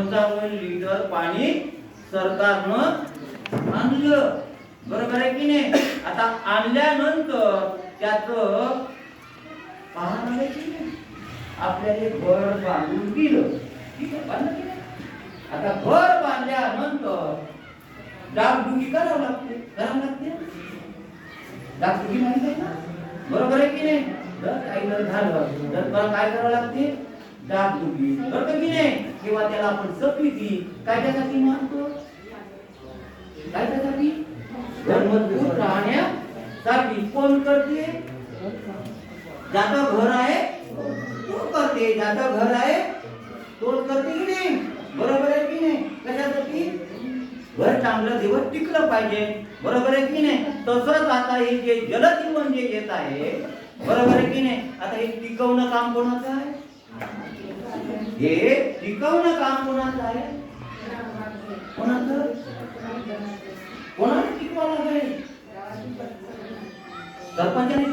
पंचावन्न लिटर पाणी सरकारनं आणलं. बरोबर आहे की नाही? आता आणल्यानंतर त्याच पाहणार आपल्याला घर बांधून दिलं. ठीक आहे बांधलं की नाही? आता घर बांधल्यानंतर डागडुगी करावं लागते. करावं लागते? डागडुगी माहिती आहे ना? बरोबर आहे की नाही? जर काही जर झालं तर मला काय करावं लागते? डागडुगी करतो की नाही किंवा त्याला आपण सप्लिती काय त्यासाठी मानतो? काय त्यासाठी? घर मजबूत राहण्यासाठी. कोण करते? ज्याचं घर आहे तो करते. ज्याचं घर आहे तोच करते की नाही? बरोबर आहे की नाही? कशासाठी? घर चांगलं दिवस टिकलं पाहिजे. बरोबर आहे की नाही? तसंच आता हे जे जलजीवन जे येत आहे बरोबर आहे की नाही? आता हे टिकवणं काम कोणाचं आहे? हे टिकवणं काम कोणाचं आहे? कोणाचं? कोणाला टिकवा लागेल? सरपंचाने